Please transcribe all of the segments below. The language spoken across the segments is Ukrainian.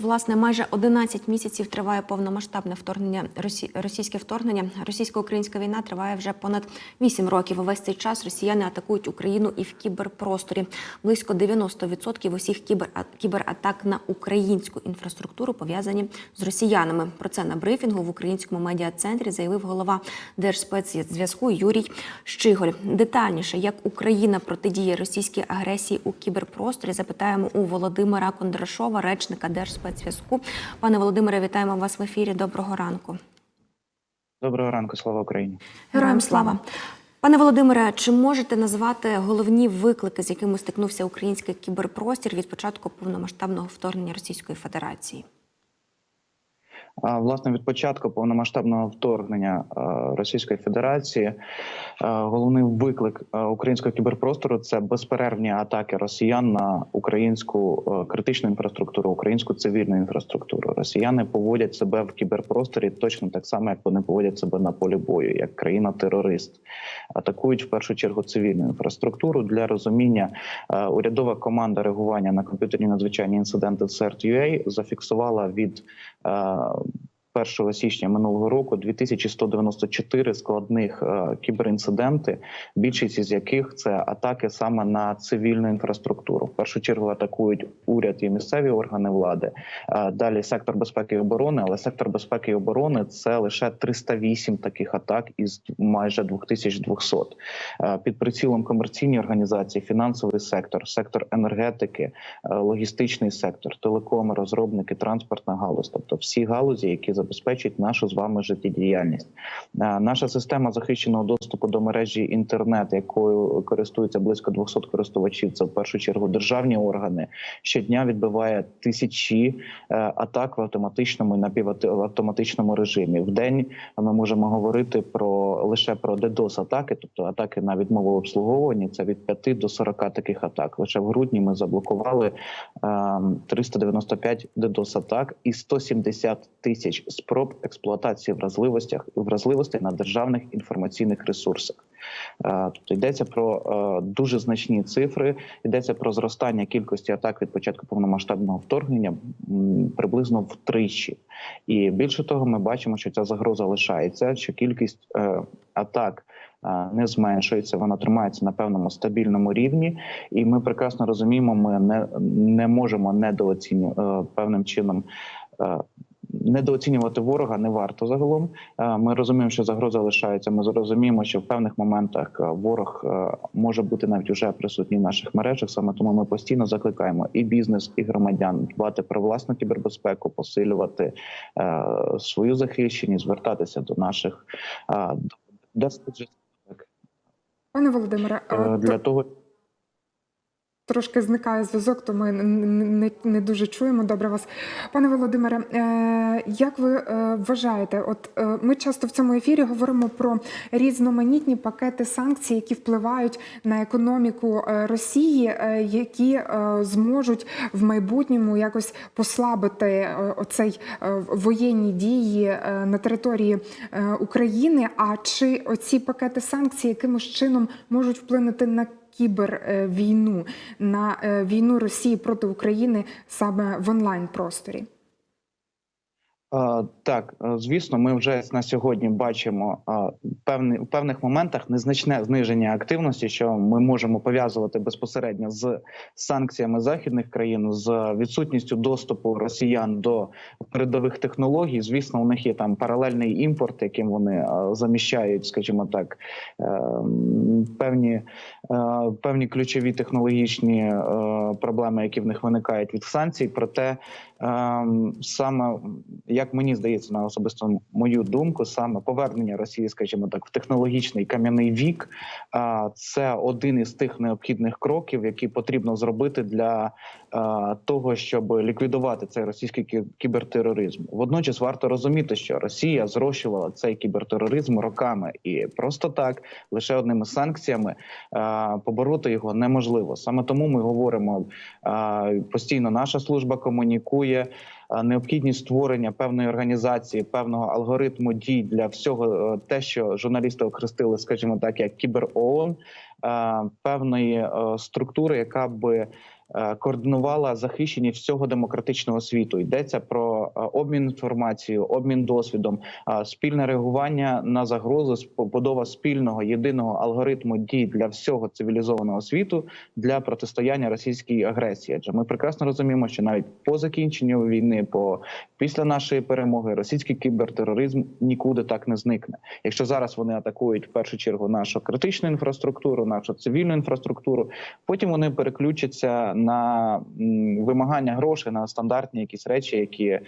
Власне, майже 11 місяців триває повномасштабне вторгнення Росі... російське вторгнення. Російсько-українська війна триває вже понад 8 років. Увесь цей час росіяни атакують Україну і в кіберпросторі. Близько 90% усіх кібер... кібератак на українську інфраструктуру пов'язані з росіянами. Про це на брифінгу в українському медіа-центрі заявив голова Держспецзв'язку Юрій Щиголь. Детальніше, як Україна протидіє російській агресії у кіберпросторі, запитаємо у Володимира Кондрашова, речника Держспецзв'язку. Пане Володимире, вітаємо вас в ефірі. Доброго ранку. Доброго ранку, слава Україні. Героям слава. Пане Володимире, чи можете назвати головні виклики, з якими стикнувся український кіберпростір від початку повномасштабного вторгнення Російської Федерації? Власне, від початку повномасштабного вторгнення Російської Федерації головний виклик українського кіберпростору це безперервні атаки росіян на українську критичну інфраструктуру, українську цивільну інфраструктуру. Росіяни поводять себе в кіберпросторі точно так само, як вони поводять себе на полі бою, як країна-терорист. Атакують в першу чергу цивільну інфраструктуру для розуміння. Урядова команда реагування на комп'ютерні надзвичайні інциденти CERT.UA зафіксувала від 1 січня минулого року 2194 складних е, кіберінциденти, більшість із яких це атаки саме на цивільну інфраструктуру. В першу чергу атакують уряд і місцеві органи влади. Е, далі сектор безпеки і оборони, але сектор безпеки і оборони це лише 308 таких атак із майже 2200. Е, Під прицілом комерційні організації, фінансовий сектор, сектор енергетики, логістичний сектор, телекоми, розробники, транспортна галузь, тобто всі галузі, які забезпечують нашу з вами життєдіяльність. Е, Наша система захищеного доступу до мережі інтернет, якою користуються близько 200 користувачів. Це в першу чергу державні органи. Щодня відбиває тисячі е, атак в автоматичному і напівавтоматичному режимі. В день ми можемо говорити про лише про DDoS атаки, тобто атаки на відмову обслуговування. Це від 5 до 40 таких атак. Лише в грудні ми заблокували е, 395 DDoS атак і 170 тисяч спроб експлуатації вразливостях вразливостей на державних інформаційних ресурсах. Е, Тобто йдеться про е, дуже значні цифри. Йдеться про зростання кількості атак від початку повномасштабного вторгнення приблизно втричі. І більше того, ми бачимо, що ця загроза лишається, що кількість е, атак. Не зменшується, вона тримається на певному стабільному рівні, і ми прекрасно розуміємо, ми не, не можемо недооцінювати певним чином недооцінювати ворога не варто загалом. Е, Ми розуміємо, що загроза лишається. Ми зрозуміємо, що в певних моментах е, ворог е, може бути навіть уже присутній в наших мережах. Саме тому ми постійно закликаємо і бізнес, і громадян дбати про власну кібербезпеку, посилювати свою захищеність, звертатися до наших до Пане Володимире, для того. Трошки зникає зв'язок, то ми не, не, дуже чуємо добре вас. Пане Володимире, е, як ви е, вважаєте, от е, ми часто в цьому ефірі говоримо про різноманітні пакети санкцій, які впливають на економіку е, Росії, які зможуть в майбутньому якось послабити оцей воєнні дії на території України. А чи оці пакети санкцій якимось чином можуть вплинути на кібервійну, на е, війну Росії проти України саме в онлайн просторі? Е, Так, е, звісно, ми вже на сьогодні бачимо е, певний у певних моментах незначне зниження активності, що ми можемо пов'язувати безпосередньо з санкціями західних країн, з відсутністю доступу росіян до передових технологій. Звісно, у них є там паралельний імпорт, яким вони заміщають, скажімо так, певні, певні ключові технологічні проблеми, які в них виникають від санкцій. Проте ем, саме як мені здається, на особисто мою думку, саме повернення Росії, скажімо так, в технологічний кам'яний вік, це один із тих необхідних кроків, які потрібно зробити для того, щоб ліквідувати цей російський кі- кібертероризм. Водночас варто розуміти, що Росія зрощувала цей кібертероризм роками, і просто так лише одними санкціями побороти його неможливо. Саме тому ми говоримо постійно. Наша служба комунікує необхідність створення певної організації, певного алгоритму дій для всього е, те, що журналісти окрестили, скажімо так, як кібер ООН, е, певної е, структури, яка би е, координувала захищеність всього демократичного світу. Йдеться про е, обмін інформацією, обмін досвідом, е, спільне реагування на загрози, сп- побудова спільного єдиного алгоритму дій для всього цивілізованого світу для протистояння російській агресії. Адже ми прекрасно розуміємо, що навіть по закінченню війни, по після нашої перемоги, російський кібертероризм нікуди так не зникне. Якщо зараз вони атакують в першу чергу нашу критичну інфраструктуру, нашу цивільну інфраструктуру, потім вони переключаться на вимагання грошей на стандартні якісь речі, які е,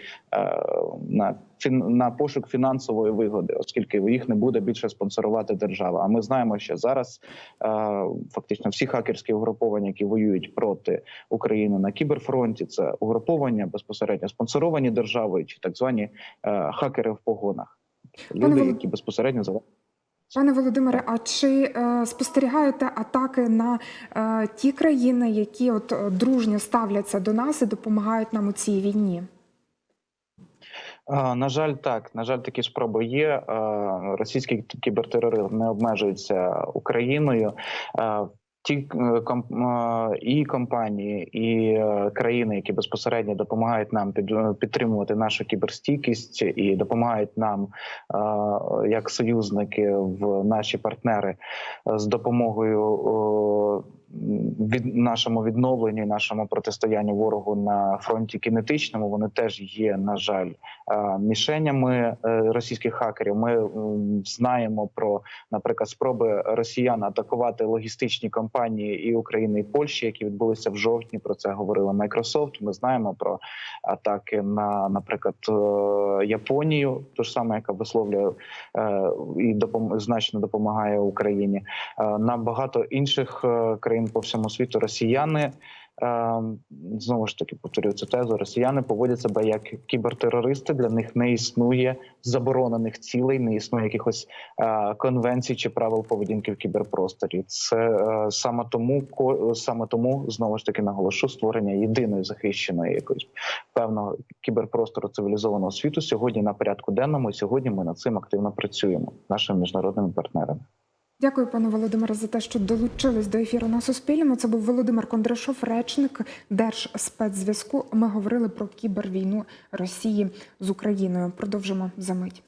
на на пошук фінансової вигоди, оскільки їх не буде більше спонсорувати держава. А ми знаємо, що зараз е, фактично всі хакерські угруповання, які воюють проти України на кіберфронті, це угруповання безпосередньо спонсоровані державою чи так звані е, хакери в погонах. Люди, які безпосередньо за Пане Володимире, а чи е, спостерігаєте атаки на е, ті країни, які от е, дружньо ставляться до нас і допомагають нам у цій війні? На жаль, так на жаль, такі спроби є. Російський кібертероризм не обмежується Україною. Ті е, е, і компанії, і е, країни, які безпосередньо допомагають нам під, підтримувати нашу кіберстійкість і допомагають нам як союзники в наші партнери з допомогою від нашому відновленню, нашому протистоянню ворогу на фронті кінетичному. Вони теж є, на жаль, е, мішенями е, російських хакерів. Ми знаємо про, наприклад, спроби росіян атакувати логістичні компанії і України і Польщі, які відбулися в жовтні. Про це говорила Microsoft. Ми знаємо про атаки на, наприклад, е, Японію, ту ж саме, яка висловлює і допом... значно допомагає Україні. На багато інших е, країн по всьому світу росіяни. е, Знову ж таки повторюю цю тезу. Росіяни поводять себе як кібертерористи. Для них не існує заборонених цілей, не існує якихось е, конвенцій чи правил поведінки в кіберпросторі. Це е, саме тому саме тому знову ж таки наголошу створення єдиної захищеної якоїсь певного кіберпростору цивілізованого світу сьогодні на порядку денному. І сьогодні ми над цим активно працюємо нашими міжнародними партнерами. Дякую, пане Володимире, за те, що долучились до ефіру на Суспільному. Це був Володимир Кондрашов, речник Держспецзв'язку. Ми говорили про кібервійну Росії з Україною. Продовжимо за мить.